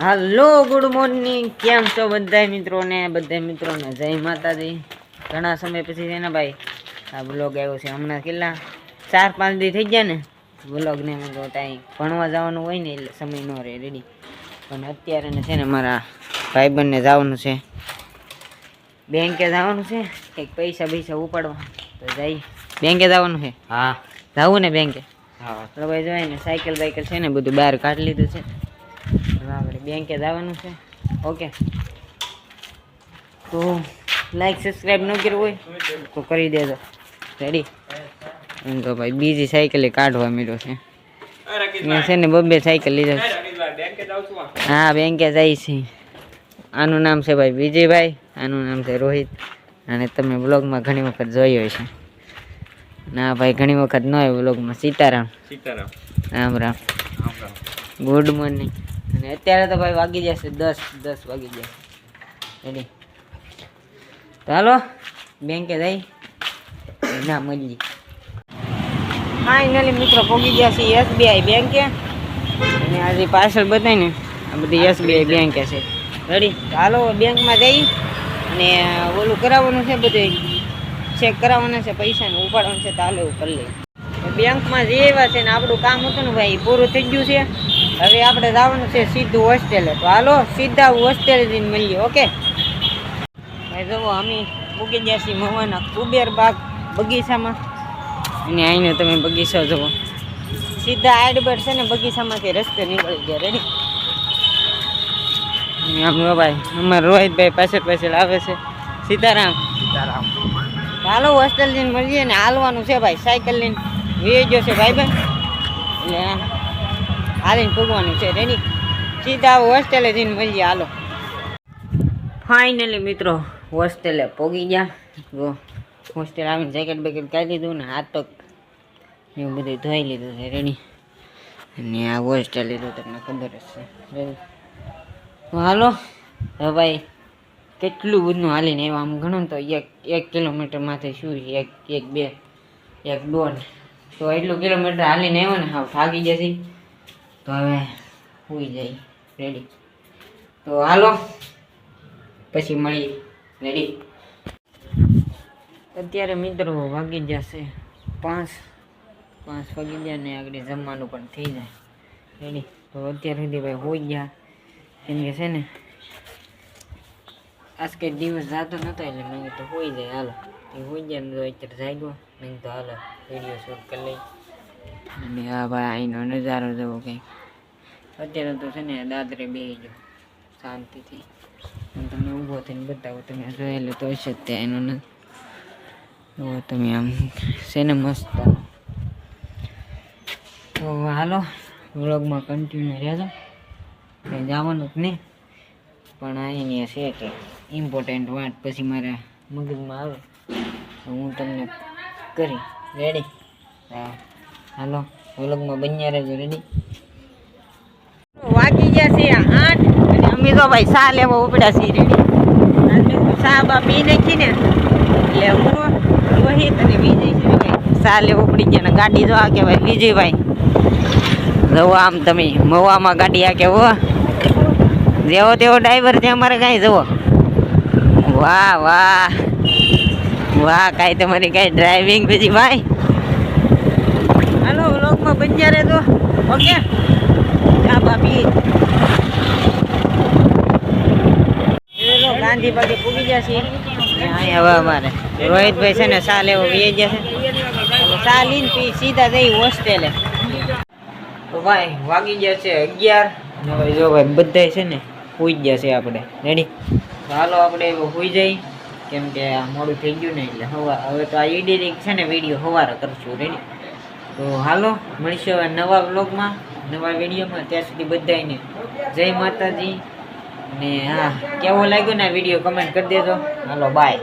હાલો good morning કેમ છો બધા મિત્રોને? બધા મિત્રોને જય માતાજી. ઘણા સમય પછી છે ને ભાઈ આ બ્લોગ આવ્યો છે હમણાં કેટલા? ચાર પાંચ દી થઈ ગયા ને બ્લોગને મેં તો ત્યાં ભણવા જવાનું હોય ને એટલે સમય ન રહે રેડી પણ અત્યારે ને છે ને મારા ભાઈબંધને જવાનું છે. બેંકે જવાનું છે કંઈક પૈસા પૈસા ઉપાડવા. તો જઈ. બેંકે જવાનું છે? હા. જવું ને બેંકે? હા. તો ભાઈ જોઈએ ને સાયકલ બાઇકલ છે ને બધું બહાર કાઢી લીધું છે. હવે આપણે બેંકે જવાનું છે. ઓકે. તો લાઈક સબસ્ક્રાઈબ ન કર્યું હોય તો કરી દેજો. રેડી એમ તો ભાઈ બીજી સાયકલે કાઢવા મળ્યો છે. મેં છે ને બબ્બે સાયકલ લીધા હા બેંકે જાય છે. આનું નામ છે ભાઈ વિજયભાઈ આનું નામ છે રોહિત. અને તમે બ્લોગમાં ઘણી વખત જોઈ હોય છે ના ભાઈ ઘણી વખત ન હોય બ્લોગમાં સીતારામ. સીતારામ. રામ રામ. ગુડ મોર્નિંગ અને અત્યારે તો ભાઈ વાગી જશે દસ દસ વાગી જશે રેડી તો હાલો, બેંકે જઈ. ના મળી ફાઇનલી મિત્રો પહોંચી ગયા છે એસબીઆઈ બેંકે. અને આજે પાર્સલ બતાવીને આ બધી એસબીઆઈ બેંકે છે. રેડી હાલો, બેંકમાં જઈ અને ઓલું કરાવવાનું છે બધું. ચેક કરાવવાના છે, પૈસા ને ઉપાડવાનું છે, તો હાલો એવું કરી લઈએ. બેંકમાં જે એવા છે ને આપણું કામ હતું ને ભાઈ, પૂરું થઈ ગયું છે. હવે આપણે જવાનું છે સીધું હોસ્ટેલે તો હાલો સીધા હોસ્ટેલે જઈને મળીએ ઓકે? ભાઈ જુઓ અમે ઉગી ગયા છીએ મવાના કુબેર બાગ બગીચામાં. અને અહીંનો તમે બગીચો જુઓ. સીધા આડબડ છે ને બગીચામાંથી રસ્તે નીકળી ગયા રેડી અને આમ ભાઈ અમારા રોહિતભાઈ પાછળ પાછળ આવે છે. સીતારામ. સીતારામ. હાલો હોસ્ટેલ જઈને મળીએ ને હાલવાનું છે ભાઈ સાયકલ લઈને. વી ગયો છે ભાઈ ભાઈ. એટલે હાલીને પૂગવાનું છે. રેડી સીધા હોસ્ટેલે જઈને મળીએ. હાલો. ફાઇનલી મિત્રો હોસ્ટેલે પોગી ગયા. હોસ્ટેલ આવીને જેકેટ બેકેટ કાઢી દીધું ને હાથ પગ એવું બધું ધોઈ લીધું છે રેડી અને આ હોસ્ટેલ લીધું તમને ખબર જ છે. હાલો, હવે ભાઈ કેટલું બધું હાલીને એવા આમ ગણો તો એક એક કિલોમીટરમાંથી શું છે? એક એક, બે, એક, દોઢ. તો એટલું કિલોમીટર હાલીને આવ્યો ને હા ભાગી જશે તો હવે સુઈ જાય રેડી તો હાલો, પછી મળી રેડી અત્યારે મિત્રો વાગી જશે પાંચ પાંચ વાગી ગયા ને આગળ જમવાનું પણ થઈ જાય. રેડી તો અત્યાર સુધી ભાઈ હોઈ ગયા. કેમ કે છે ને, આજ કંઈ દિવસ જતો નતો એટલે મેં કીધું હોઈ જાય, હાલો. એ હોઈ જાય તો અત્યારે જાગ્યો. મેં કીધું, હાલો વીડિયો શૂટ કરી લઈ. અને હા ભાઈ અહીંનો નજારો જવો કંઈક. અત્યારે તો છે ને દાદરે બેસી ગયો, શાંતિથી. હું તમને ઊભો થઈને બતાવો, તમે જોયેલું તો હશે જ ત્યાં એનો નથી ઓ, તમે આમ છે ને મસ્ત. તો હાલો, વ્લોગમાં કન્ટિન્યુ રહેજો. કંઈ જવાનું જ નહીં. પણ અહીંની છે કે ઇમ્પોર્ટન્ટ વાત, પછી મારા મગજમાં આવે. તો હું તમને કરી રેડી હા. હાલો, વ્લોગમાં બન્યા રહેજો રેડી વાગી ગયા છે આઠ. અને અમે તો ભાઈ સા લેવા ઉપડ્યા છીએ રેડી સા બા પી નાખી ને, એટલે હું રોહિત અને વિજયભાઈ સા લેવા ઉપડી ગયા ને ગાડી જો આ કહેવાય વિજયભાઈ. જવો આમ તમે મવામાં ગાડી આ કેવો જેવો તેવો ડ્રાઈવર છે અમારે કાંઈ જવો વાહ વાહ. વાહ, કાંઈ તમારી કાંઈ ડ્રાઇવિંગ પછી ભાઈ. હાલો વ્લોગમાં બન્યા રહેજો. ઓકે? ચા બાપી ગાંધી બાગે પૂગી અહીં હવે અમારે રોહિતભાઈ છે ને સા લેવો વી ગયા છે. સા લઈને પી સીધા જઈ હોસ્ટેલે. તો ભાઈ વાગી ગયા છે અગિયાર. જો ભાઈ બધાય છે ને સુઈ ગયા છે આપણે. રેડી હાલો આપણે સુઈ જઈ. કેમ કે આ મોડું થઈ ગયું ને એટલે હવા, હવે તો આ એડિટિંગ છે ને વીડિયો હવારે કરશું. રેડી તો હાલો, મળીશું નવા બ્લોગમાં નવા વિડીયોમાં ત્યાં સુધી બધાને જય માતાજી ને હા, કેવો લાગ્યો ને વીડિયો? કમેન્ટ કરી દેજો. હાલો બાય